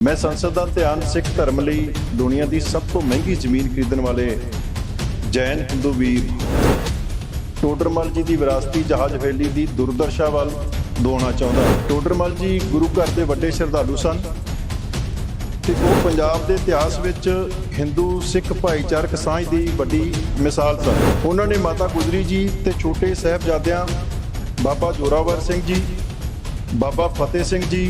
ਮੈਂ ਸੰਸਦ ਦਾ ਧਿਆਨ ਸਿੱਖ ਧਰਮ ਲਈ ਦੁਨੀਆ ਦੀ ਸਭ ਤੋਂ ਮਹਿੰਗੀ ਜ਼ਮੀਨ ਖਰੀਦਣ ਵਾਲੇ ਜੈਨ ਹਿੰਦੂ ਵੀਰ ਟੋਡਰਮਲ ਜੀ ਦੀ ਵਿਰਾਸਤੀ ਜਹਾਜ਼ ਹਵੇਲੀ ਦੀ ਦੁਰਦਰਸ਼ਾ ਵੱਲ ਦੋਣਾ ਚਾਹੁੰਦਾ ਟੋਡਰਮਲ ਜੀ ਗੁਰੂ ਘਰ ਦੇ ਵੱਡੇ ਸ਼ਰਧਾਲੂ ਸਨ ਤੇ ਉਹ ਪੰਜਾਬ ਦੇ ਇਤਿਹਾਸ ਵਿੱਚ ਹਿੰਦੂ, ਸਿੱਖ ਭਾਈਚਾਰਕ ਸਾਂਝ ਦੀ ਵੱਡੀ ਮਿਸਾਲ ਸਨ। ਉਹਨਾਂ ਨੇ ਮਾਤਾ ਗੁਜਰੀ ਜੀ ਤੇ ਛੋਟੇ ਸਾਹਿਬਜ਼ਾਦਿਆਂ, ਬਾਬਾ ਜੋਰਾਵਰ ਸਿੰਘ ਜੀ, ਬਾਬਾ ਫਤਿਹ ਸਿੰਘ ਜੀ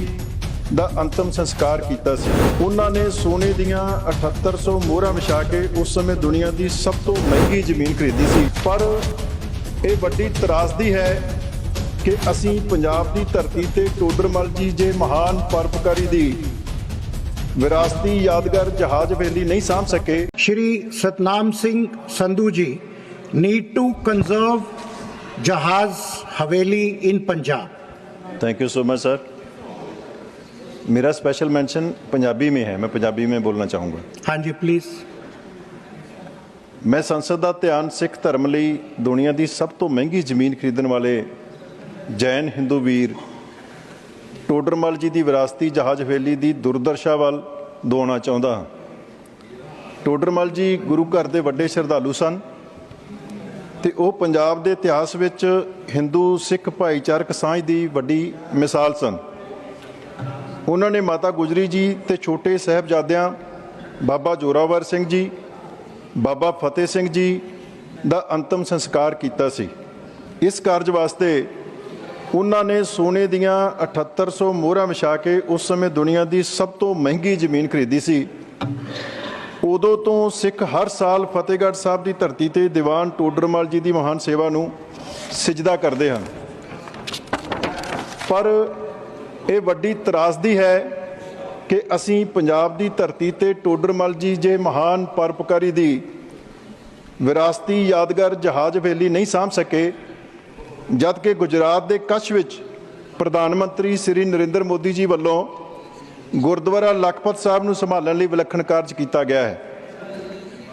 ਦਾ ਅੰਤਮ ਸੰਸਕਾਰ ਕੀਤਾ ਸੀ। ਉਹਨਾਂ ਨੇ ਸੋਨੇ ਦੀਆਂ 7800 ਮੋਹਰਾਂ ਵਿਛਾ ਕੇ ਉਸ ਸਮੇਂ ਦੁਨੀਆ ਦੀ ਸਭ ਤੋਂ ਮਹਿੰਗੀ ਜ਼ਮੀਨ ਖਰੀਦੀ ਸੀ। ਪਰ ਇਹ ਵੱਡੀ ਤਰਾਸਦੀ ਹੈ ਕਿ ਅਸੀਂ ਪੰਜਾਬ ਦੀ ਧਰਤੀ ਤੇ ਟੋਡਰਮਲ ਜੀ ਜੇ ਮਹਾਨ ਪਰਪਕਾਰੀ ਦੀ ਵਿਰਾਸਤੀ ਯਾਦਗਾਰ ਜਹਾਜ਼ ਵੇਲੀ ਨਹੀਂ ਸਾਂਭ ਸਕੇ। ਸ਼੍ਰੀ Satnam Singh Sandhu ji need to conserve Jahaz Haveli in Punjab thank you so much sir मेरा स्पेशल मेंशन पंजाबी में है मैं पंजाबी में बोलना चाहूँगा Hanji, please. ਮੈਂ ਸੰਸਦ ਦਾ ਧਿਆਨ ਸਿੱਖ ਧਰਮ ਲਈ ਦੁਨੀਆ ਦੀ ਸਭ ਤੋਂ ਮਹਿੰਗੀ ਜ਼ਮੀਨ ਖਰੀਦਣ ਵਾਲੇ ਜੈਨ ਹਿੰਦੂ ਵੀਰ ਟੋਡਰਮਲ ਜੀ ਦੀ ਵਿਰਾਸਤੀ ਜਹਾਜ਼ ਹਵੇਲੀ ਦੀ ਦੁਰਦਰਸ਼ਾ ਵੱਲ ਦੋਣਾ ਚਾਹੁੰਦਾ ਹਾਂ ਟੋਡਰਮਲ ਜੀ ਗੁਰੂ ਘਰ ਦੇ ਵੱਡੇ ਸ਼ਰਧਾਲੂ ਸਨ ਤੇ ਉਹ ਪੰਜਾਬ ਦੇ ਇਤਿਹਾਸ ਵਿੱਚ ਹਿੰਦੂ ਸਿੱਖ ਭਾਈਚਾਰਕ ਸਾਂਝ ਦੀ ਵੱਡੀ ਮਿਸਾਲ ਸਨ ਉਹਨਾਂ ਨੇ ਮਾਤਾ ਗੁਜਰੀ ਜੀ ਤੇ ਛੋਟੇ ਸਾਹਿਬਜ਼ਾਦਿਆਂ, ਬਾਬਾ ਜੋਰਾਵਰ ਸਿੰਘ ਜੀ, ਬਾਬਾ ਫਤਿਹ ਸਿੰਘ ਜੀ ਦਾ ਅੰਤਮ ਸੰਸਕਾਰ ਕੀਤਾ ਸੀ। ਇਸ ਕਾਰਜ ਵਾਸਤੇ ਉਹਨਾਂ ਨੇ ਸੋਨੇ ਦੀਆਂ 7800 ਮੋਹਰਾਂ ਵਿਛਾ ਕੇ ਉਸ ਸਮੇਂ ਦੁਨੀਆ ਦੀ ਸਭ ਤੋਂ ਮਹਿੰਗੀ ਜ਼ਮੀਨ ਖਰੀਦੀ ਸੀ। ਉਦੋਂ ਤੋਂ ਸਿੱਖ ਹਰ ਸਾਲ ਫਤਿਹਗੜ੍ਹ ਸਾਹਿਬ ਦੀ ਧਰਤੀ ਤੇ ਦੀਵਾਨ ਟੋਡਰਮਲ ਜੀ ਦੀ ਮਹਾਨ ਸੇਵਾ ਨੂੰ ਸਿਜਦਾ ਕਰਦੇ ਹਨ। ਪਰ ਇਹ ਵੱਡੀ ਤਰਾਸਦੀ ਹੈ ਕਿ ਅਸੀਂ ਪੰਜਾਬ ਦੀ ਧਰਤੀ ਤੇ ਟੋਡਰਮਲ ਜੀ ਜੇ ਮਹਾਨ ਪਰਪਕਾਰੀ ਦੀ ਵਿਰਾਸਤੀ ਯਾਦਗਾਰ ਜਹਾਜ਼ ਹਵੇਲੀ ਨਹੀਂ ਸਾਂਭ ਸਕੇ, ਜਦ ਕਿ ਗੁਜਰਾਤ ਦੇ ਕੱਛ ਵਿੱਚ ਪ੍ਰਧਾਨ ਮੰਤਰੀ ਸ੍ਰੀ ਨਰਿੰਦਰ ਮੋਦੀ ਜੀ ਵੱਲੋਂ ਗੁਰਦੁਆਰਾ ਲਖਪਤ ਸਾਹਿਬ ਨੂੰ ਸੰਭਾਲਣ ਲਈ ਵਿਲੱਖਣ ਕਾਰਜ ਕੀਤਾ ਗਿਆ ਹੈ।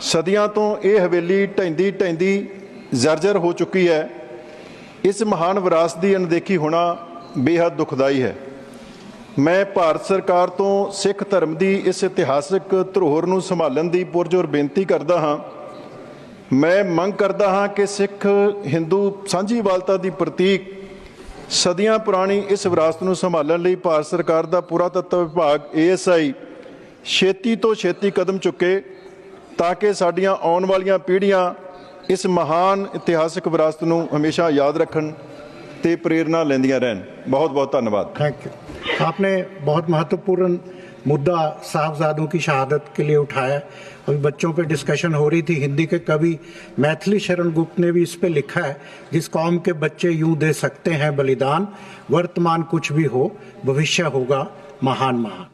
ਸਦੀਆਂ ਤੋਂ ਇਹ ਹਵੇਲੀ ਢੈਂਦੀ ਢੈਂਦੀ ਜਰਜਰ ਹੋ ਚੁੱਕੀ ਹੈ। ਇਸ ਮਹਾਨ ਵਿਰਾਸਤ ਦੀ ਅਣਦੇਖੀ ਹੋਣਾ ਬੇहद ਦੁਖਦਾਈ ਹੈ। ਮੈਂ ਭਾਰਤ ਸਰਕਾਰ ਤੋਂ ਸਿੱਖ ਧਰਮ ਦੀ ਇਸ ਇਤਿਹਾਸਕ ਧਰੋਹਰ ਨੂੰ ਸੰਭਾਲਣ ਦੀ ਪੁਰਜੋਰ ਬੇਨਤੀ ਕਰਦਾ ਹਾਂ। ਮੈਂ ਮੰਗ ਕਰਦਾ ਹਾਂ ਕਿ ਸਿੱਖ ਹਿੰਦੂ ਸਾਂਝੀਵਾਲਤਾ ਦੀ ਪ੍ਰਤੀਕ ਸਦੀਆਂ ਪੁਰਾਣੀ ਇਸ ਵਿਰਾਸਤ ਨੂੰ ਸੰਭਾਲਣ ਲਈ ਭਾਰਤ ਸਰਕਾਰ ਦਾ ਪੁਰਾਤੱਤਵ ਵਿਭਾਗ ਏਐਸਆਈ ਛੇਤੀ ਤੋਂ ਛੇਤੀ ਕਦਮ ਚੁੱਕੇ ਤਾਂ ਕਿ ਸਾਡੀਆਂ ਆਉਣ ਵਾਲੀਆਂ ਪੀੜ੍ਹੀਆਂ ਇਸ ਮਹਾਨ ਇਤਿਹਾਸਕ ਵਿਰਾਸਤ ਨੂੰ ਹਮੇਸ਼ਾ ਯਾਦ ਰੱਖਣ ਤੇ ਪ੍ਰੇਰਣਾ ਲੈਂਦੀਆਂ ਰਹਿਣ। ਬਹੁਤ ਬਹੁਤ ਧੰਨਵਾਦ। ਥੈਂਕ ਯੂ आपने बहुत महत्वपूर्ण मुद्दा साहबजादों की शहादत के लिए उठाया। अभी बच्चों पे डिस्कशन हो रही थी। हिंदी के कवि मैथिली शरण गुप्त ने भी इस पे लिखा है, जिस कौम के बच्चे यूँ दे सकते हैं बलिदान, वर्तमान कुछ भी हो, भविष्य होगा महान महान।